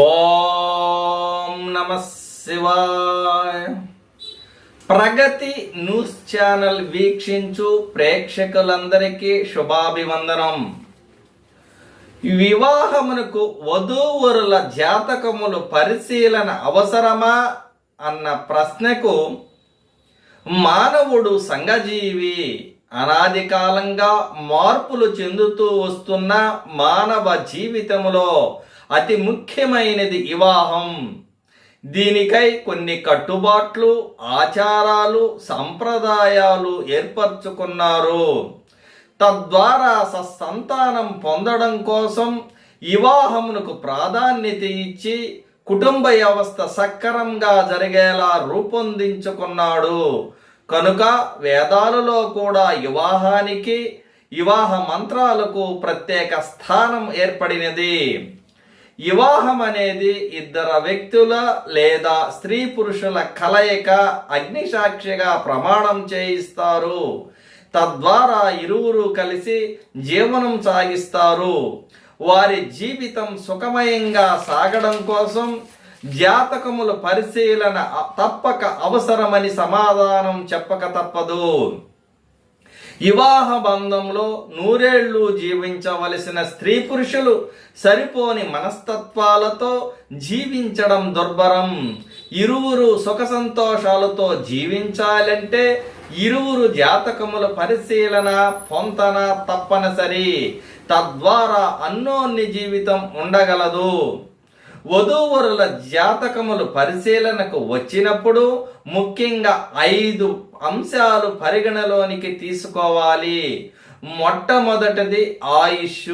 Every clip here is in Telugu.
ఓం నమ శివాయ. ప్రగతి న్యూస్ ఛానల్ వీక్షించు ప్రేక్షకులందరికీ శుభాభివందనం. వివాహమునకు వధూవరుల జాతకములు పరిశీలన అవసరమా అన్న ప్రశ్నకు మానవుడు సంఘజీవి అనాది కాలంగా మార్పులు చెందుతూ వస్తున్న మానవ జీవితంలో అతి ముఖ్యమైనది వివాహం. దీనికై కొన్ని కట్టుబాట్లు ఆచారాలు సంప్రదాయాలు ఏర్పరచుకున్నారు. తద్వారా సత్సంతానం పొందడం కోసం వివాహమునకు ప్రాధాన్యత ఇచ్చి కుటుంబ వ్యవస్థ సక్రమంగా జరిగేలా రూపొందించుకున్నాడు. కనుక వేదాలలో కూడా వివాహానికి వివాహ మంత్రాలకు ప్రత్యేక స్థానం ఏర్పడినది. వివాహం అనేది ఇద్దరు వ్యక్తుల లేదా స్త్రీ పురుషుల కలయిక అగ్నిసాక్షిగా ప్రమాణం చేయిస్తారు. తద్వారా ఇరువురు కలిసి జీవనం సాగిస్తారు. వారి జీవితం సుఖమయంగా సాగడం కోసం జాతకముల పరిశీలన తప్పక అవసరమని సమాధానం చెప్పక తప్పదు. వివాహ బంధంలో నూరేళ్ళు జీవించవలసిన స్త్రీ పురుషులు సరిపోని మనస్తత్వాలతో జీవించడం దుర్భరం. ఇరువురు సుఖ సంతోషాలతో జీవించాలంటే ఇరువురు జాతకముల పరిశీలన పొంతన తప్పనిసరి. తద్వారా అన్నోన్ని జీవితం ఉండగలదు. వధూవరుల జాతకములు పరిశీలనకు వచ్చినప్పుడు ముఖ్యంగా ఐదు అంశాలు పరిగణలోనికి తీసుకోవాలి. మొట్టమొదటిది ఆయుష్.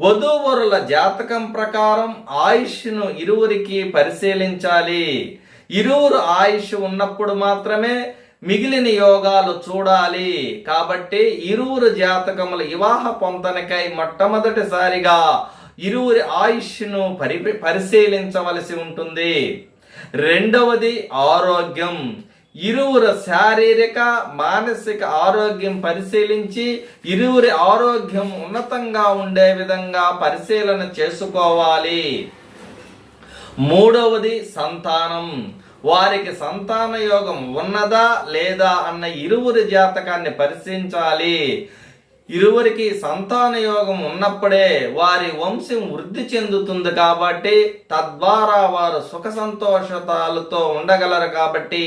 వధూవరుల జాతకం ప్రకారం ఆయుష్ను ఇరువురికి పరిశీలించాలి. ఇరువురు ఆయుష్ ఉన్నప్పుడు మాత్రమే మిగిలిన యోగాలు చూడాలి. కాబట్టి ఇరువురు జాతకముల వివాహ పొంతనకై మొట్టమొదటిసారిగా ఇరువురి ఆయుష్ను పరి పరిశీలించవలసి ఉంటుంది. రెండవది ఆరోగ్యం. ఇరువురు శారీరక మానసిక ఆరోగ్యం పరిశీలించి ఇరువురి ఆరోగ్యం ఉన్నతంగా ఉండే విధంగా పరిశీలన చేసుకోవాలి. మూడవది సంతానం. వారికి సంతాన యోగం ఉన్నదా లేదా అన్న ఇరువురి జాతకాన్ని పరిశీలించాలి. ఇరువురికి సంతాన యోగం ఉన్నప్పుడే వారి వంశం వృద్ధి చెందుతుంది కాబట్టి తద్వారా వారు సుఖ సంతోషతాలతో ఉండగలరు కాబట్టి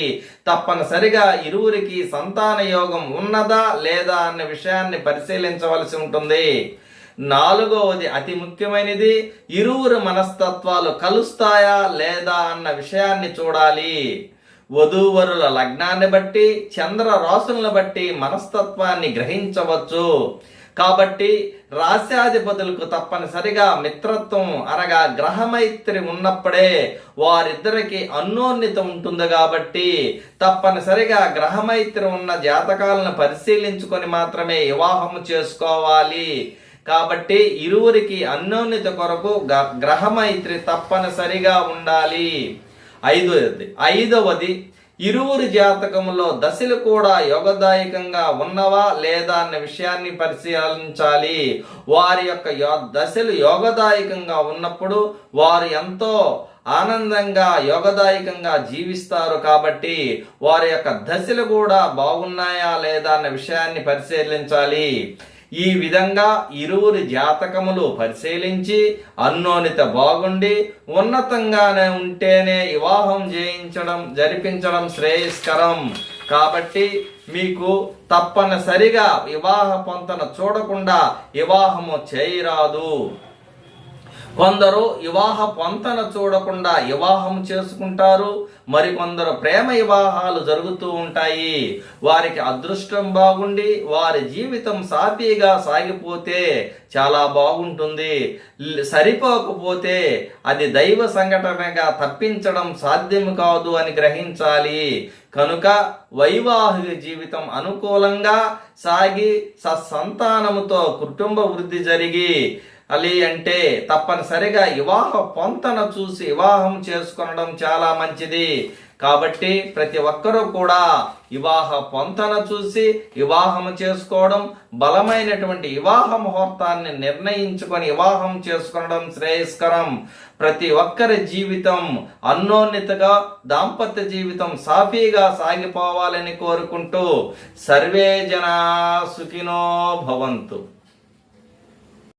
తప్పనిసరిగా ఇరువురికి సంతాన యోగం ఉన్నదా లేదా అన్న విషయాన్ని పరిశీలించవలసి ఉంటుంది. నాలుగవది అతి ముఖ్యమైనది ఇరువురు మనస్తత్వాలు కలుస్తాయా లేదా అన్న విషయాన్ని చూడాలి. వధూవరుల లగ్నాన్ని బట్టి చంద్ర రాసులను బట్టి మనస్తత్వాన్ని గ్రహించవచ్చు. కాబట్టి రాశ్యాధిపతులకు తప్పనిసరిగా మిత్రత్వం అనగా గ్రహమైత్రి ఉన్నప్పుడే వారిద్దరికి అన్నోన్యత ఉంటుంది కాబట్టి తప్పనిసరిగా గ్రహమైత్రి ఉన్న జాతకాలను పరిశీలించుకొని మాత్రమే వివాహము చేసుకోవాలి. కాబట్టి ఇరువురికి అన్నోన్యత కొరకు గ్రహమైత్రి తప్పనిసరిగా ఉండాలి. ఐదవది. ఐదవది ఇరువురి జాతకంలో దశలు కూడా యోగదాయకంగా ఉన్నవా లేదా అన్న విషయాన్ని పరిశీలించాలి. వారి యొక్క దశలు యోగదాయకంగా ఉన్నప్పుడు వారు ఎంతో ఆనందంగా యోగదాయకంగా జీవిస్తారు కాబట్టి వారి యొక్క దశలు కూడా బాగున్నాయా లేదా అన్న విషయాన్ని పరిశీలించాలి. ఈ విధంగా ఇరువురి జాతకములు పరిశీలించి అన్నోనిత బాగుండి ఉన్నతంగానే ఉంటేనే వివాహం చేయించడం జరిపించడం శ్రేయస్కరం. కాబట్టి మీకు తప్పనిసరిగా వివాహ పొంతన చూడకుండా వివాహము చేయరాదు. కొందరు వివాహ పొంతన చూడకుండా వివాహం చేసుకుంటారు. మరికొందరు ప్రేమ వివాహాలు జరుగుతూ ఉంటాయి. వారికి అదృష్టం బాగుండి వారి జీవితం సాఫీగా సాగిపోతే చాలా బాగుంటుంది. సరిపోకపోతే అది దైవ సంఘటనగా తప్పించడం సాధ్యం కాదు అని గ్రహించాలి. కనుక వైవాహిక జీవితం అనుకూలంగా సాగి సత్సంతానముతో కుటుంబ వృద్ధి జరిగి అలీ అంటే తప్పనిసరిగా వివాహ పొంతన చూసి వివాహం చేసుకొనడం చాలా మంచిది. కాబట్టి ప్రతి ఒక్కరూ కూడా వివాహ పొంతన చూసి వివాహం చేసుకోవడం బలమైనటువంటి వివాహ ముహూర్తాన్ని నిర్ణయించుకొని వివాహం చేసుకోవడం శ్రేయస్కరం. ప్రతి ఒక్కరి జీవితం అన్నోన్నతగా దాంపత్య జీవితం సాఫీగా సాగిపోవాలని కోరుకుంటూ సర్వే జనా సుఖినో భవంతు.